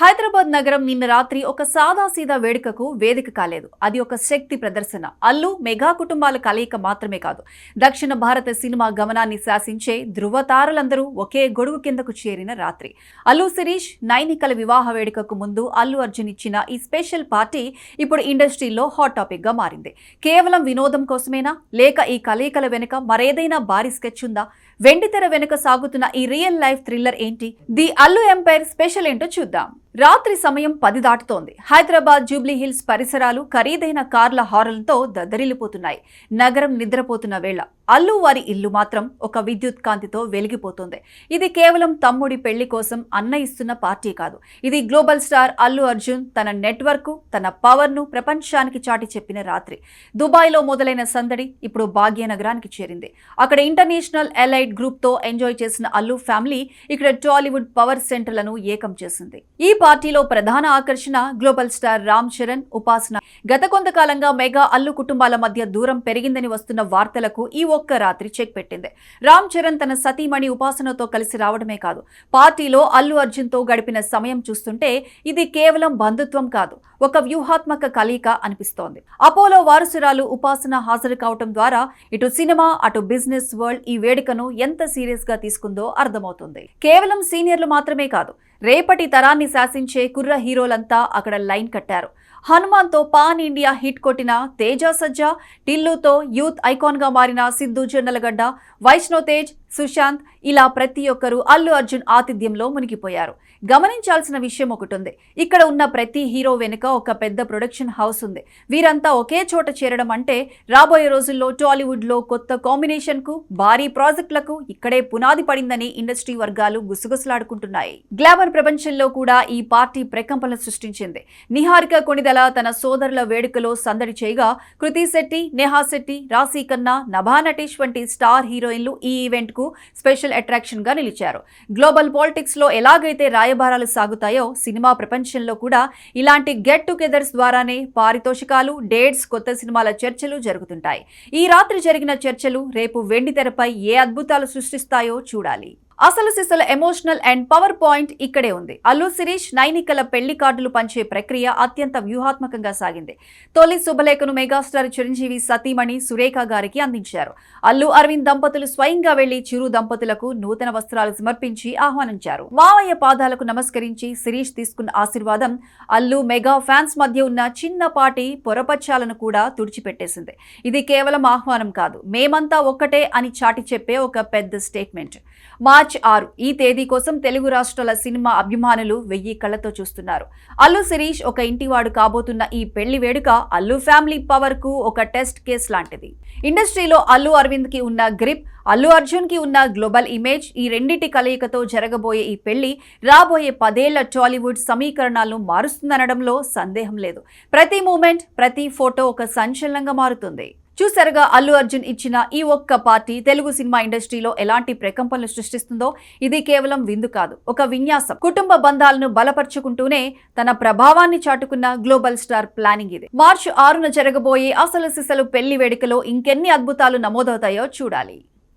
హైదరాబాద్ నగరం నిన్న రాత్రి ఒక సాదాసీదా వేడుకకు వేదిక కాలేదు. అది ఒక శక్తి ప్రదర్శన. అల్లు మెగా కుటుంబాల కలయిక మాత్రమే కాదు. దక్షిణ భారత సినిమా గమనాన్ని శాసించే ధృవతారులందరూ ఒకే గొడుగు కిందకు చేరిన రాత్రి. అల్లు శిరీష్ నైనికల వివాహ వేడుకకు ముందు అల్లు అర్జున్ ఇచ్చిన ఈ స్పెషల్ పార్టీ ఇప్పుడు ఇండస్ట్రీలో హాట్ టాపిక్గా మారింది. కేవలం వినోదం కోసమేనా? లేక ఈ కలయికల వెనుక మరేదైనా భారీ స్కెచ్ ఉందా? వెండితెర వెనుక సాగుతున్న ఈ రియల్ లైఫ్ థ్రిల్లర్ ఏంటి? ది అల్లు ఎంపైర్ స్పెషల్ ఏంటో చూద్దాం. రాత్రి సమయం పది దాటుతోంది. హైదరాబాద్ జూబ్లీ హిల్స్ పరిసరాలు ఖరీదైన కార్ల హారన్లతో దద్దరిల్లిపోతున్నాయి. నగరం నిద్రపోతున్న వేళ. అల్లు వారి ఇల్లు మాత్రం ఒక విద్యుత్ కాంతితో వెలిగిపోతుంది. ఇది కేవలం తమ్ముడి పెళ్ళి కోసం అన్న ఇస్తున్న పార్టీ కాదు. ఇది గ్లోబల్ స్టార్ అల్లు అర్జున్ తన నెట్వర్క్ తన పవర్ను ప్రపంచానికి చాటి చెప్పిన రాత్రి. దుబాయ్లో మొదలైన సందడి ఇప్పుడు భాగ్యనగరానికి చేరింది. అక్కడ ఇంటర్నేషనల్ ఎలైట్ గ్రూప్తో ఎంజాయ్ చేసిన అల్లు ఫ్యామిలీ ఇక్కడ టాలీవుడ్ పవర్ సెంటర్లను ఏకం చేసింది. ఈ పార్టీలో ప్రధాన ఆకర్షణ గ్లోబల్ స్టార్ రామ్ చరణ్ ఉపాసన. గత కొంతకాలంగా మెగా అల్లు కుటుంబాల మధ్య దూరం పెరిగిందని వస్తున్న వార్తలకు ఈ ఒక్క రాత్రి చెక్ పెట్టింది. రామ్ చరణ్ తన సతీమణి ఉపాసనతో కలిసి రావడమే కాదు పార్టీలో అల్లు అర్జున్తో గడిపిన సమయం చూస్తుంటే ఇది కేవలం బంధుత్వం కాదు ఒక వ్యూహాత్మక కలయిక అనిపిస్తోంది. అపోలో వారసురాలు ఉపాసన హాజరు కావటం ద్వారా ఇటు సినిమా అటు బిజినెస్ వరల్డ్ ఈ వేడుకను ఎంత సీరియస్గా తీసుకుందో అర్థమవుతుంది. కేవలం సీనియర్లు మాత్రమే కాదు రేపటి తరాన్ని శాసించే కుర్ర హీరోలంతా అక్కడ లైన్ కట్టారు. హనుమాన్తో పాన్ ఇండియా హిట్ కొట్టిన తేజ సజ్జా టిల్లుతో యూత్ ఐకాన్గా మారిన సిద్ధు జొన్నలగడ్డ వైష్ణవ్ తేజ్ సుశాంత్ ఇలా ప్రతి ఒక్కరూ అల్లు అర్జున్ ఆతిథ్యంలో మునిగిపోయారు. గమనించాల్సిన విషయం ఒకటి ఉంది ఇక్కడ ఉన్న ప్రతి హీరో వెనుక ఒక పెద్ద ప్రొడక్షన్ హౌస్ ఉంది. వీరంతా ఒకే చోట చేరడం అంటే రాబోయే రోజుల్లో టాలీవుడ్లో కొత్త కాంబినేషన్కు భారీ ప్రాజెక్టులకు ఇక్కడే పునాది పడిందని ఇండస్ట్రీ వర్గాలు గుసగుసలాడుకుంటున్నాయి. గ్లామర్ ప్రపంచంలో కూడా ఈ పార్టీ ప్రకంపనలు సృష్టించింది. నిహారిక కొణిదల తన సోదరుల వేడుకలో సందడి చేయగా కృతి శెట్టి నేహా శెట్టి రాశీ ఖన్నా నభా నటేష్ వంటి స్టార్ హీరోయిన్లు ఈ ఈవెంట్కు స్పెషల్ అట్రాక్షన్గా నిలిచారు. గ్లోబల్ పాలిటిక్స్లో ఎలాగైతే రాయబారాలు సాగుతాయో సినిమా ప్రపంచంలో కూడా ఇలాంటి గెట్ టుగెదర్స్ ద్వారానే పారితోషికాలు డేట్స్ కొత్త సినిమాల చర్చలు జరుగుతుంటాయి. ఈ రాత్రి జరిగిన చర్చలు రేపు వెండి తెరపై ఏ అద్భుతాలు సృష్టిస్తాయో చూడాలి. అసలు సిసల ఎమోషనల్ అండ్ పవర్ పాయింట్ ఇక్కడే ఉంది. అల్లు శిరీష్ నైనికల పెళ్ళి కార్డులు పంచే ప్రక్రియ అత్యంత వ్యూహాత్మకంగా సాగింది. తొలి శుభలేఖను మెగాస్టార్ చిరంజీవి సతీమణి సురేఖ గారికి అందించారు. అల్లు అరవింద్ దంపతులు స్వయంగా వెళ్ళి చిరు దంపతులకు నూతన వస్త్రాలు సమర్పించి ఆహ్వానించారు. మావయ్య పాదాలకు నమస్కరించి శిరీష్ తీసుకున్న ఆశీర్వాదం అల్లు మెగా ఫ్యాన్స్ మధ్య ఉన్న చిన్నపాటి పొరపచ్చాలను కూడా తుడిచిపెట్టేసింది. ఇది కేవలం ఆహ్వానం కాదు. మేమంతా ఒక్కటే అని చాటి చెప్పే ఒక పెద్ద స్టేట్మెంట్ మార్చి ఆరు. ఈ తేదీ కోసం తెలుగు రాష్ట్రాల సినిమా అభిమానులు వెయ్యి కళ్ళతో చూస్తున్నారు. అల్లు శిరీష్ ఒక ఇంటివాడు కాబోతున్న ఈ పెళ్ళి వేడుక అల్లు ఫ్యామిలీ పవర్కు ఒక టెస్ట్ కేస్ లాంటిది. ఇండస్ట్రీలో అల్లు అరవింద్కి ఉన్న గ్రిప్ అల్లు అర్జున్కి ఉన్న గ్లోబల్ ఇమేజ్ ఈ రెండింటి కలయికతో జరగబోయే ఈ పెళ్ళి రాబోయే పదేళ్ళ టాలీవుడ్ సమీకరణాలను మారుస్తుందనడంలో సందేహం లేదు. ప్రతి మూమెంట్ ప్రతి ఫోటో ఒక సంచలనంగా మారుతుంది. చూసారుగా అల్లు అర్జున్ ఇచ్చిన ఈ ఒక్క పార్టీ తెలుగు సినిమా ఇండస్ట్రీలో ఎలాంటి ప్రకంపనలు సృష్టిస్తుందో ఇది కేవలం విందు కాదు ఒక విన్యాసం. కుటుంబ బంధాలను బలపరుచుకుంటూనే తన ప్రభావాన్ని చాటుకున్న గ్లోబల్ స్టార్ ప్లానింగ్ ఇది. మార్చి ఆరున జరగబోయే అసలు సిసలు పెళ్ళి వేడుకలో ఇంకెన్ని అద్భుతాలు నమోదవుతాయో చూడాలి.